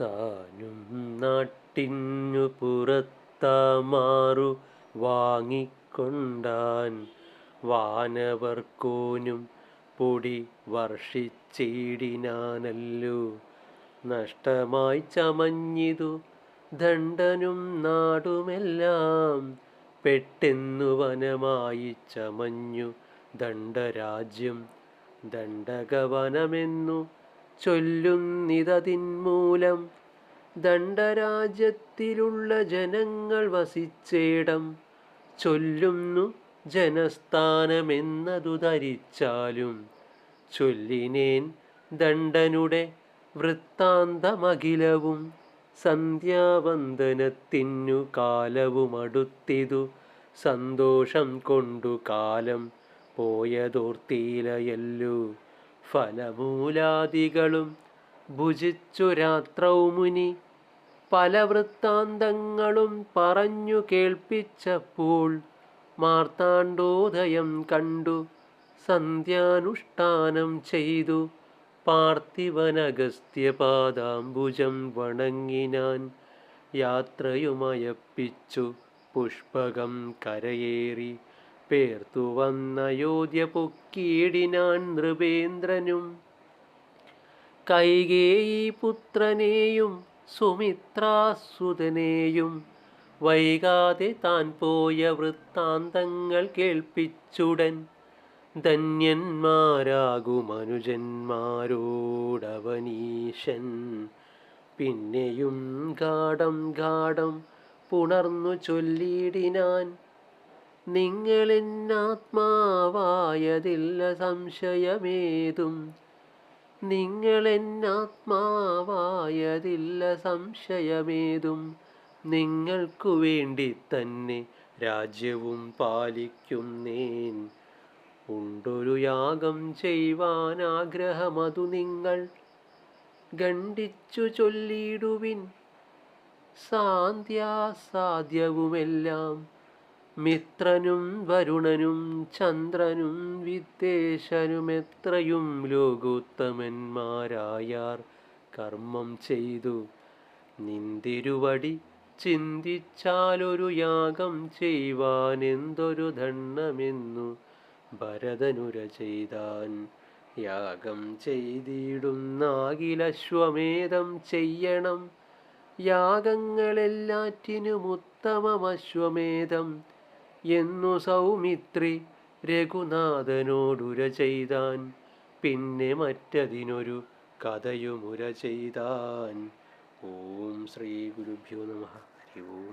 താനും നാട്ടിനു പുറത്താമാറു വാങ്ങിക്കൊണ്ടാൻ വാനവർക്കോനും പൊടി വർഷിച്ചിടിനാനല്ലോ. നഷ്ടമായി ചമഞ്ഞിതു ദണ്ഡനും നാടുമെല്ലാം പെട്ടെന്നു വനമായി ചമഞ്ഞു ദണ്ഡരാജ്യം ദണ്ഡകവനമെന്നു ചൊല്ലുന്നിതതിന്മൂലം ദണ്ഡരാജ്യത്തിലുള്ള ജനങ്ങൾ വസിച്ചേടം ചൊല്ലുന്നു ജനസ്ഥാനമെന്നതു ധരിച്ചാലും ചൊല്ലിനേൻ ദണ്ഡനുടെ വൃത്താന്തമഖിലവും സന്ധ്യാവന്ദനത്തിനു കാലവുമടുത്തിതു സന്തോഷം കൊണ്ടു കാലം പോയതോർത്തീലയല്ലു. ഫലമൂലാദികളും ഭുജിച്ചു രാത്രൗമുനി പല വൃത്താന്തങ്ങളും പറഞ്ഞു കേൾപ്പിച്ചപ്പോൾ മാർത്താണ്ഡോദയം കണ്ടു സന്ധ്യാനുഷ്ഠാനം ചെയ്തു. പാർത്ഥിവനഗസ്ത്യപാദാംബുജം വണങ്ങിനാൻ യാത്രയുമയപ്പിച്ചു പുഷ്പകം കരയേറി. പേർത്തു വന്നയോധ്യ പൊക്കിയിടിനാൻ നൃപേന്ദ്രനും. കൈകേയി പുത്രനെയും സുമിത്രാസുതനെയും വൈകാതെ താൻ പോയ വൃത്താന്തങ്ങൾ കേൾപ്പിച്ചുടൻ ധന്യന്മാരാകുമനുജന്മാരോടവനീശൻ പിന്നെയും ഗാഠം ഗാഠം പുണർന്നു ചൊല്ലിയിടിനാൻ നിങ്ങളെന്നാത്മാവായതില്ല സംശയമേതും. നിങ്ങളെന്നാത്മാവായതില്ല സംശയമേതും. നിങ്ങൾക്കു വേണ്ടി തന്നെ രാജ്യവും പാലിക്കുന്നേൻ. ഉണ്ടൊരു യാഗം ചെയ്യുവാൻ ആഗ്രഹമതു നിങ്ങൾ. ഖണ്ഡിച്ചു ചൊല്ലിയിടുവിൻ സാന്ധ്യാസാധ്യവുമെല്ലാം മിത്രനും വരുണനും ചന്ദ്രനും വിദ്വേഷനും എത്രയും ലോകോത്തമന്മാരായാർ. കർമ്മം ചെയ്തു. നിന്തിരുവടി ചിന്തിച്ചാലൊരു യാഗം ചെയ്യുവാൻ എന്തൊരു ദണ്ണമെന്നു ഭരതനുര ചെയ്താൻ. യാഗം ചെയ്തിടുന്നാകിലശ്വമേധം ചെയ്യണം. യാഗങ്ങളെല്ലാറ്റിനും ഉത്തമമശ്വമേധം എന്നു സൗമിത്രി രഘുനാഥനോടുര ചെയ്താൻ. പിന്നെ മറ്റതിനൊരു കഥയുമുര ചെയ്താൻ. ഓം ശ്രീ ഗുരുഭ്യോ നമ. ഹരി ഓം.